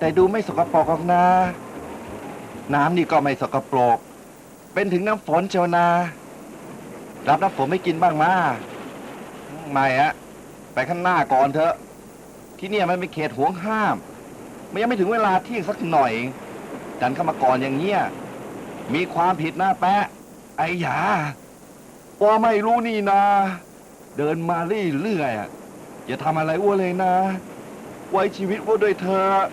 แต่ดูไม่สกปรกหรอกนะ น้ำนี่ก็ไม่สกปรก เป็นถึงน้ำฝนเชียวนา รับน้ำฝนไม่กินบ้างมาไม่อะไปข้างหน้าก่อนเถอะ ที่เนี่ยมันเป็นเขตห่วงห้ามมันยังไม่ถึงเวลาเที่ยงสักหน่อย ดันเข้ามาก่อนอย่างเงี้ย มีความผิดนะแปะ ไอ้หยาว่าไม่รู้นี่นะเดินมาเรื่อยๆอะอย่าทำอะไรอ้วเลยนะ ไว้ชีวิตอ้วด้วยเธอะ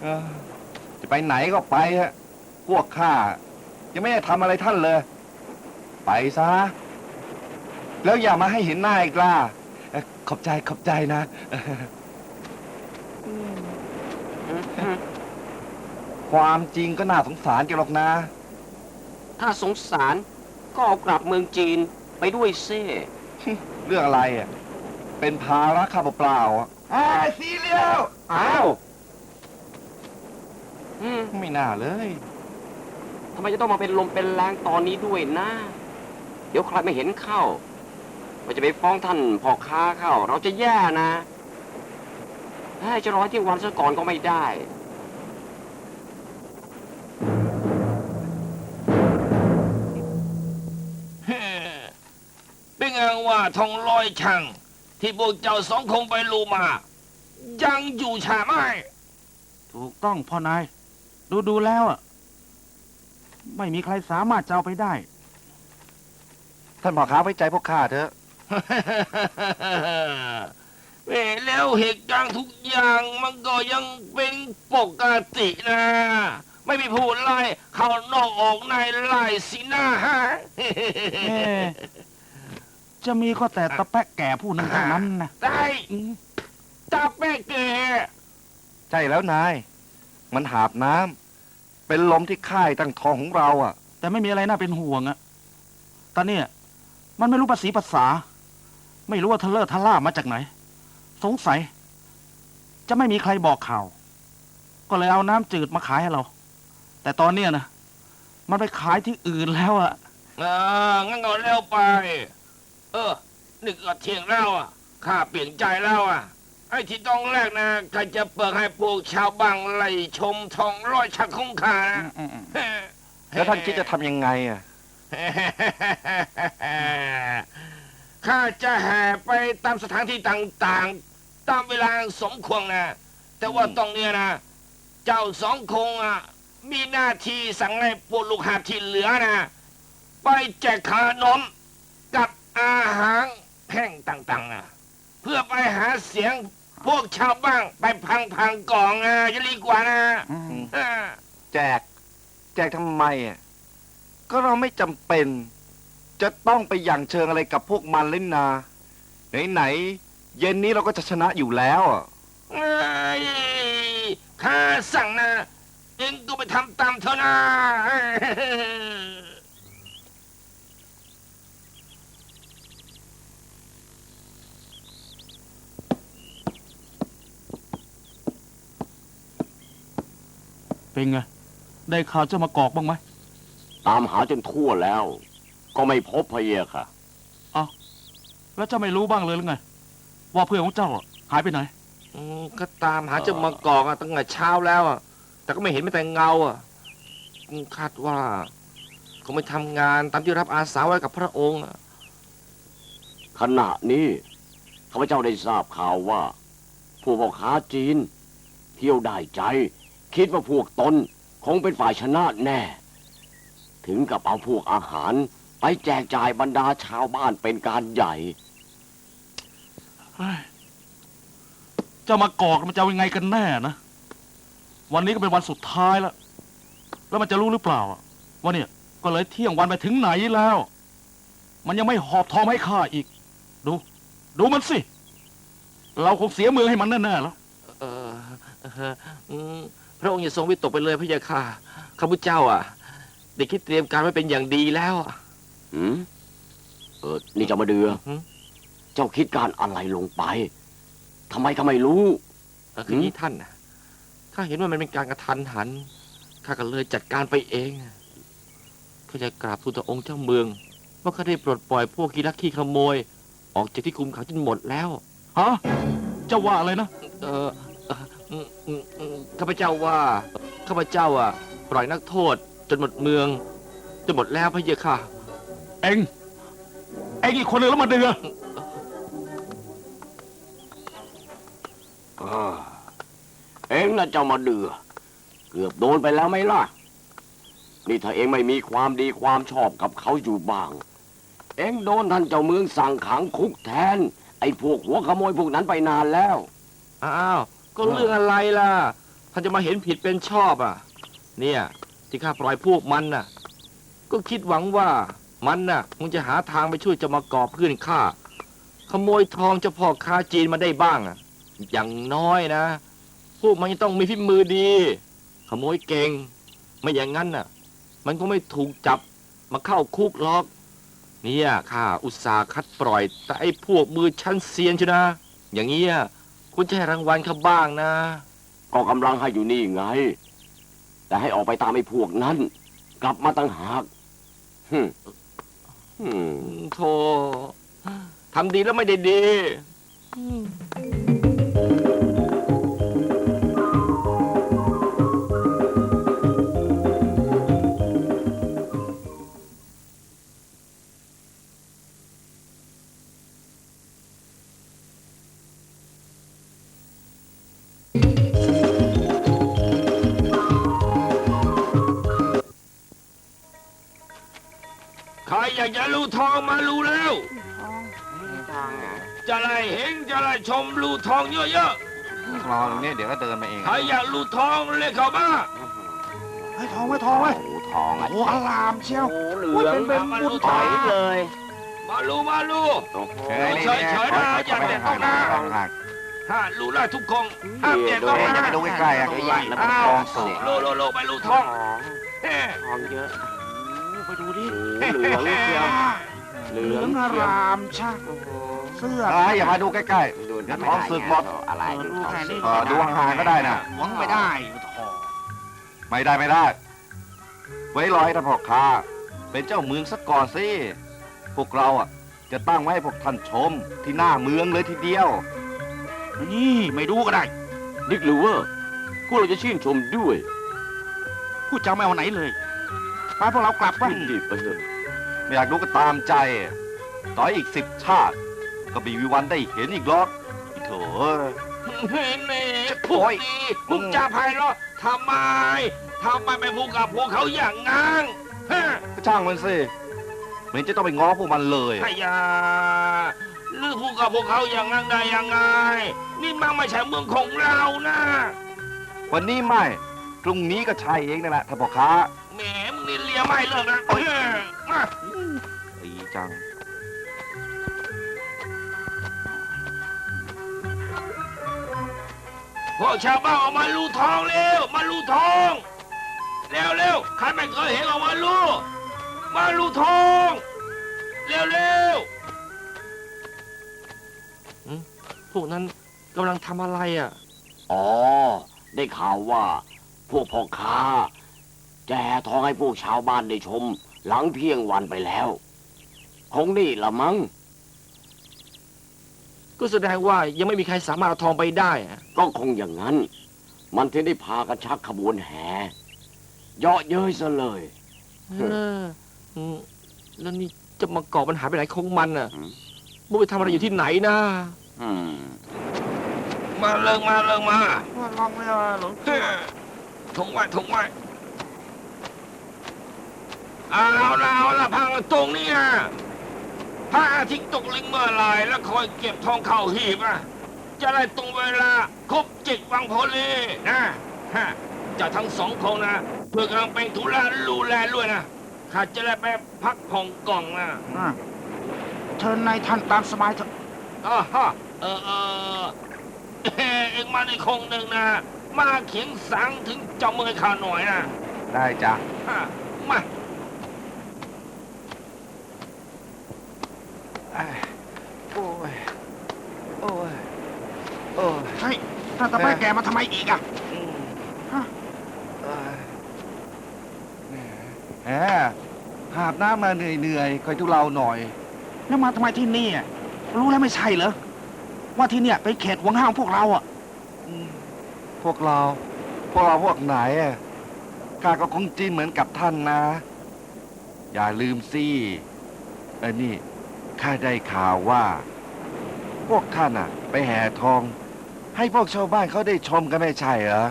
เออจะไปไหนก็ไปฮะพวกข้ายังไม่ได้ทำอะไรท่านเลย ไปซะ แล้วอย่ามาให้เห็นหน้าอีกล่ะเอ่อขอบใจขอบใจนะ ความจริงก็น่าสงสารแกหรอกนะ ถ้าสงสารก็เอากลับเมืองจีนไปด้วยเซ่เรื่องอะไรอะ เป็นภาระข้าเปล่าๆอะ อ่าสีเลียว อ้าว อืมไม่น่าเลย ทำไมจะต้องมาเป็นลมเป็นแรงตอนนี้ด้วยนะ เดี๋ยวใครไม่เห็นเข้าเราจะไปฟ้องท่านพ่อค้าเข้า เราจะแย่นะให้จะรอให้เที่ยงวันซะก่อนก็ไม่ได้ เป็นไงว่าทองลอยช่างที่พวกเจ้าสองคงไปลูมา ยังอยู่ใช่ไหม ถูกต้องพ่อนาย ดูดูแล้วอะ ไม่มีใครสามารถจะเอาไปได้ ท่านพ่อค้าไว้ใจพวกข้าเถอะเว้ยแล้วเหตุการณ์ทุกอย่างมันก็ยังเป็นปกตินะ ไม่มีผู้ไล่เข้านอกออกในไล่สินะฮะ เอ๊ะจะมีก็แต่ตะแปะแก่ผู้นั้นเท่านั้นนะได้อืมจับแม่แกใช่แล้วนาย มันหาบน้ำ เป็นลมที่ค่ายตั้งทองของเราอะ แต่ไม่มีอะไรน่าเป็นห่วงอะตอนเนี้ยมันไม่รู้ภาษีภาษา ไม่รู้ว่าทะเลอร์ทะล่ามาจากไหน สงสัย จะไม่มีใครบอกข่าว ก็เลยเอาน้ำจืดมาขายให้เรา แต่ตอนเนี้ยนะมันไปขายที่อื่นแล้วอะอ่างั้นก็เร็วไป เออ นึกก็เที่ยงแล้วอะข้าเปลี่ยนใจแล้วอะ ไอ้ที่ต้องแรกนะข้าจะเปิดให้พวกชาวบางไล่ชมทองร้อยชักของข้านะอืมอืมแล้วท่านคิดจะทำยังไงอะข้าจะแห่ไปตามสถานที่ต่างๆ ตามเวลาสมควรนะ แต่ว่าตรงเนี้ยนะ เจ้าสองคงอะมีหน้าที่สั่งให้พวกลูกหาบที่เหลือนะ ไปแจกขนมกับอาหารแห้งต่างๆนะเพื่อไปหาเสียง พวกชาวบ้างไปพังๆกล่องอะจะดีกว่านะอืม อ่าแจก แจกทำไมอะก็เราไม่จำเป็น จะต้องไปอย่างเชิงอะไรกับพวกมันเล่นนา ไหนๆเย็นนี้เราก็จะชนะอยู่แล้วอะเอ้ยข้าสั่งนะเองก็ไปทำตามเถอะนะ เป็นไง ได้ข่าวเจ้ามากอกบ้างไหมตามหาจนทั่วแล้ว ก็ไม่พบพะเยะค่ะแล้วเจ้าไม่รู้บ้างเลยหรือไง ว่าเพื่อนของเจ้าอะหายไปไหน อืมก็ตามหาเจ้ามากอกอะตั้งแต่เช้าแล้วอะแต่ก็ไม่เห็นแม้แต่เงาอะอืมคาดว่าคงไม่ทำงานตามที่รับอาสาไว้กับพระองค์อะขณะนี้ข้าพเจ้าได้ทราบข่าวว่า ผู้พ่อค้าจีน เที่ยวได้ใจ คิดว่าพวกตนคงเป็นฝ่ายชนะแน่ ถึงกับเอาพวกอาหารไปแจกจ่ายบรรดาชาวบ้านเป็นการใหญ่เฮ้ยเจ้ามากอกมันจะเอายังไงกันแน่นะ วันนี้ก็เป็นวันสุดท้ายแล้ว แล้วมันจะรู้หรือเปล่าอะว่าเนี่ย ก็เลยเที่ยงวันไปถึงไหนแล้ว มันยังไม่หอบทองให้ข้าอีก ดู ดูมันสิ เราคงเสียมือให้มันแน่ๆแล้วเออเอออืม พระองค์อย่าทรงวิตกไปเลยพระยาค่ะข้าพเจ้าอะได้คิดเตรียมการไว้เป็นอย่างดีแล้วอะหืมเออนี่เจ้ามาเดือ หืมเจ้าคิดการอะไรลงไปทำไมข้าไม่รู้ เออคือนี้ท่านนะข้าเห็นว่ามันเป็นการกระทันหันข้าก็เลยจัดการไปเองข้าจะกราบทูลต่อองค์เจ้าเมือง ว่าข้าได้ปลดปล่อยพวกกีรักขี้ขโมย ออกจากที่คุมขังจนหมดแล้ว ฮะเจ้าว่าอะไรนะ เออเอ่ออืมอืมอืมข้าพเจ้าว่า ข้าพเจ้าอะปล่อยนักโทษ จนหมดเมือง จนหมดแล้วพะเยะค่ะ เองเองอีกคนหนึ่งแล้วมาเดืออ่าเองน่ะเจ้ามาเดือ เกือบโดนไปแล้วไหมล่ะ นี่ถ้าเองไม่มีความดีความชอบกับเขาอยู่บ้าง เองโดนท่านเจ้าเมืองสั่งขังคุกแทน ไอ้พวกหัวขโมยพวกนั้นไปนานแล้ว อ้าว ก็เรื่องอะไรล่ะท่านจะมาเห็นผิดเป็นชอบอะ เนี่ย ที่ข้าปล่อยพวกมันน่ะ ก็คิดหวังว่ามันน่ะคงจะหาทางไปช่วยจะมากอบเพื่อนข้าขโมยทองเจ้าพ่อค้าจีนมาได้บ้างอะ อย่างน้อยนะ พวกมันจะต้องมีพิมพ์มือดี ขโมยเก่ง ไม่อย่างนั้นน่ะ มันก็ไม่ถูกจับมาเข้าคุกหรอก เนี่ยข้าอุตส่าห์คัดปล่อย แต่ไอ้พวกมือชั้นเซียนชนะ อย่างเงี้ย คุณจะให้รางวัลเขาบ้างนะ ก็กำลังให้อยู่นี่ไง แต่ให้ออกไปตามไอ้พวกนั้น กลับมาตั้งหากฮึมฮึมโธ่ทำดีแล้วไม่ได้ดีใค อยากจะรู้ทองมารู้แล้วจะได้เห็นจะได้ชมรูทองเยอะรอตรงนี้เดี๋ยวก็เดินมาเองๆใครอยากรูทองเรียกเขามาไอ้ยทองไว้ทองไว้โอ้ทองโอ้อะโหอลามเชียวโอ้เหลืองเป็นมาบุรูญทตาองเลยมารูมารูโอ้โหเฮ้ยเฉยๆนะอย่าเด็ดต้องนะ ถ้ารูได้ทุกคงห้ามเด็ดต้องเฮ้ยนะจะไปดูใกล้ๆอะใหญ่แล้วมันอ้าทวองสดโลโลโลไปรูทองเฮ้ ทองเยอะ ไปดูดิโอ้เหลืองเชียวเหลืเหลือองงอเชียวรามชะเสื้อเอ้ยอย่ามาดูใกล้ ดูเดี๋ยวท้องสึกหมด อะไรเออดูแค่นี้ๆเออดูห่างๆก็ได้นะ หวังไม่ได้ทองไม่ได้ไม่ได้ ไว้รอให้ท่านพ่อค้าเป็นเจ้าเมืองสักก่อนสิ พวกเราอะจะตั้งไว้ให้พวกท่านชมที่หน้าเมืองเลยทีเดียว นี่ไม่ดูก็ได้นิกหรือว่าพวกเราจะชื่นชมด้วย พูดจะไม่เอาไหนเลย ไปพวกเรากลับบ้านรีบไปเถอะไม่อยากดูก็ตามใจ ต่ออีกสิบชาติ ก็ไมมีวันได้เห็นอีกหรอกอีโถเอ้ยเฮ้นี่พวกนี้พวกจ่าไพเราะทำไมทำไมไม่พูดกับพวกเขาอย่างงั้นฮะก็ช่างมันสิไม่เห็นจะต้องไปง้อพวกมันเลยไอ้ยาหรือพูดกับพวกเขาอย่างนั้นได้ยังไง นี่มันไม่ใช่เมืองของเรานะ วันนี้ไม่พรุ่งนี้ก็ใช่เองนั่นแหละท่านพ่อค้าแหมมึง นี่เลียไม่เลิกนะเฮ้ยมาตีจัง พวกชาวบ้านออกมาลูทองเร็ว มาลูทอง เร็วเร็วใครไม่เคยเห็นออกมาลูมาลูทอง เร็วเร็วหืมพวกนั้นกำลังทำอะไรอะ อ๋อ ได้ข่าวว่า พวกพ่อค้า แจกทองให้พวกชาวบ้านได้ชม หลังเที่ยงวันไปแล้ว คงนี่ละมั้งก็แสดงว่ายังไม่มีใครสามารถเอาทองไปได้อะก็คงอย่างนั้น มันถึงได้พากันชักขบวนแห่เยาะเย้ยซะเลย เอออืมแล้วนี่จะมาก่อปัญหาไปไหนของมันอะหืม มันไปทำอะไรอยู่ที่ไหนนะ อืมมาเลิกมาเลิกมา ว่าลองไม่เอาหลงเฮ้ยถงไว้ถงไว้ เอาละเอาละพังตรงนี้นะพระอาทิตย์ตกลิงเมื่อไหรแล้วคอยเก็บทองเข้าหีบอะ จะได้ตรงเวลาครบเจ็ดวังพอลีนะฮะเจะทั้งสองคนนะเพื่อกำลังเป็นธุระรูแลด้วยนะข้าจะได้ไปพักผ่อนกล่องนะอะเชิญนายท่านตามสบายเถอะอ๋อฮะเออเออเอ่อเอ็งมาในคงหนึ่งนะมาเขียงสังถึงเจ้าเมืองข้าหน่อยนะได้จ้ะ ฮะมา เอ้ยโอ้ย โอ้ย โอ้ย เฮ้ยท่านตะแม่แกมาทำไมอีกอะอืมฮะเอ้ยแหมแหมหาบน้ำมาเหนื่อยๆคอยทุเราหน่อย แล้วมาทำไมที่นี่อะรู้แล้วไม่ใช่เหรอ ว่าที่เนี่ยเป็นเขตห่วงห้ามพวกเราอะอืมพวกเรา พวกเราพวกไหนอะข้าก็คงจีนเหมือนกับท่านนะ อย่าลืมสิเออนี่ข้าได้ข่าวว่า พวกท่านอะไปแห่ทอง ให้พวกชาวบ้านเขาได้ชมกันไม่ใช่เหรอ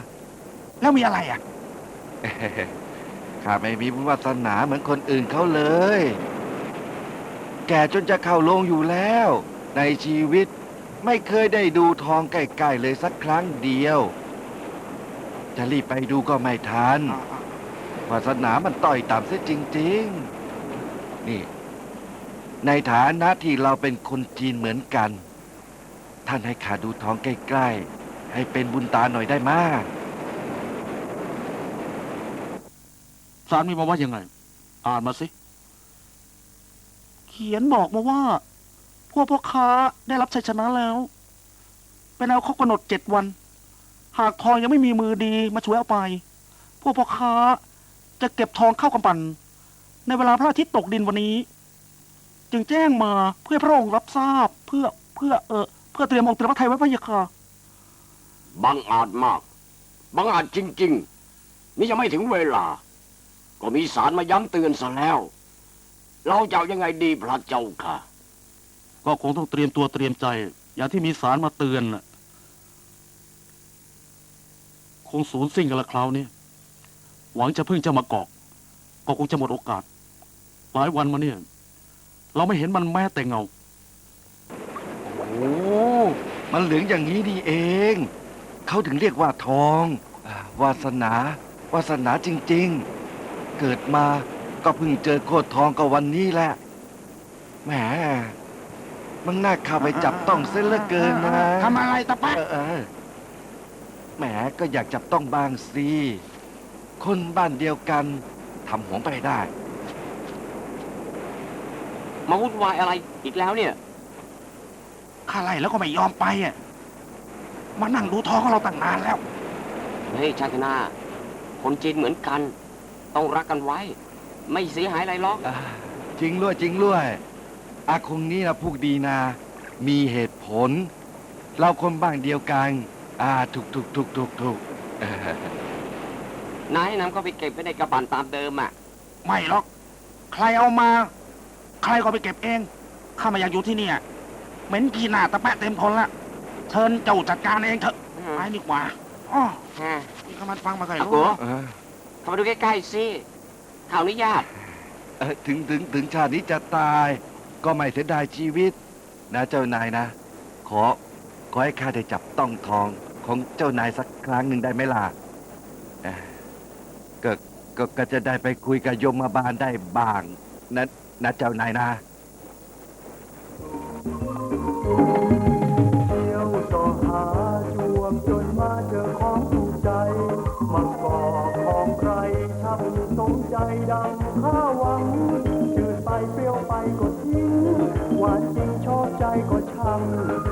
แล้วมีอะไรอะ ข้าไม่มีบุญวาสนาเหมือนคนอื่นเขาเลย แก่จนจะเข้าโรงอยู่แล้ว ในชีวิตไม่เคยได้ดูทองใกล้ๆเลยสักครั้งเดียว จะรีบไปดูก็ไม่ทันวาสนามันต่อยต่ำเสียจริง ๆ นี่ ในฐานะที่เราเป็นคนจีนเหมือนกัน ท่านให้ข้าดูทองใกล้ๆ ให้เป็นบุญตาหน่อยได้มากสารมีมาว่ายังไง อ่านมาสิ เขียนบอกมาว่า พวกพ่อค้าได้รับชัยชนะแล้ว เป็นเอาเขากำหนดเจ็ดวัน หากทองยังไม่มีมือดีมาช่วยเอาไป พวกพ่อค้าจะเก็บทองเข้ากำปั่น ในเวลาพระอาทิตย์ตกดินวันนี้ จึงแจ้งมาเพื่อให้พระองค์รับทราบเพื่อเพื่อเออเพื่อเตรียมองค์เตรียมพระไทยไว้พระยาค่ะบังอาจมาก บังอาจจริง ๆ นี่ยังไม่ถึงเวลา ก็มีสารมาย้ำเตือนซะแล้ว เราจะเอายังไงดีพระเจ้าค่ะ ก็คงต้องเตรียมตัวเตรียมใจ อย่างที่มีสารมาเตือนน่ะคงสูญสิ้นกันละคราวนี้หวังจะพึ่งเจ้ามากอก ก็คงจะหมดโอกาส หลายวันมาเนี่ย เราไม่เห็นมันแม้แต่เงาโอ้ มันเหลืองอย่างนี้นี่เอง เขาถึงเรียกว่าทองอาวาสนา วาสนาจริงๆ เกิดมาก็เพิ่งเจอโคตรทองก็วันนี้แหละ แหม มันน่าเข้าไปจับต้องเส้นเหลือเกินนะทำอะไรตะแปะเออเออแหมก็อยากจับต้องบางสิ คนบ้านเดียวกันทำหวงไปได้ มาวุ่นวายอะไรอีกแล้วเนี่ย ข้าไล่แล้วก็ไม่ยอมไปอะมานั่งดูทองของเราตั้งนานแล้ว เฮ้ยชาตินาคนจีนเหมือนกัน ต้องรักกันไว้ ไม่เสียหายอะไรหรอก อ่าจริงด้วยจริงด้วยอาคงนี้นะพูดดีนะ มีเหตุผล เราคนบ้างเดียวกัน อ่าถูกถูกถูกถูกถูกเออนายนำเขาไปเก็บไว้ในกระบันตามเดิมอะ ไม่หรอก ใครเอามา ใครก็ไปเก็บเอง ข้าไม่อยากอยู่ที่เนี่ย เหม็นกีหน้าตะแปะเต็มทนละ เชิญเจ้าจัดการเองเถอะไปดีกว่าอ๋อฮะนี่เขามันฟังมาใครอารู้กูเออเข้ามาดูใกล้ๆสิข่าวอนุญาตเออถึงถึงถึงชาตินี้จะตาย ก็ไม่เสียดายชีวิต นะเจ้านายนะ ขอขอให้ข้าได้จับต้องทองของเจ้านายสักครั้งหนึ่งได้ไหมล่ะเอ่อก็ก็ก็จะได้ไปคุยกับยมบาลได้บ้างนะนะเจ้านายนะ Thank you.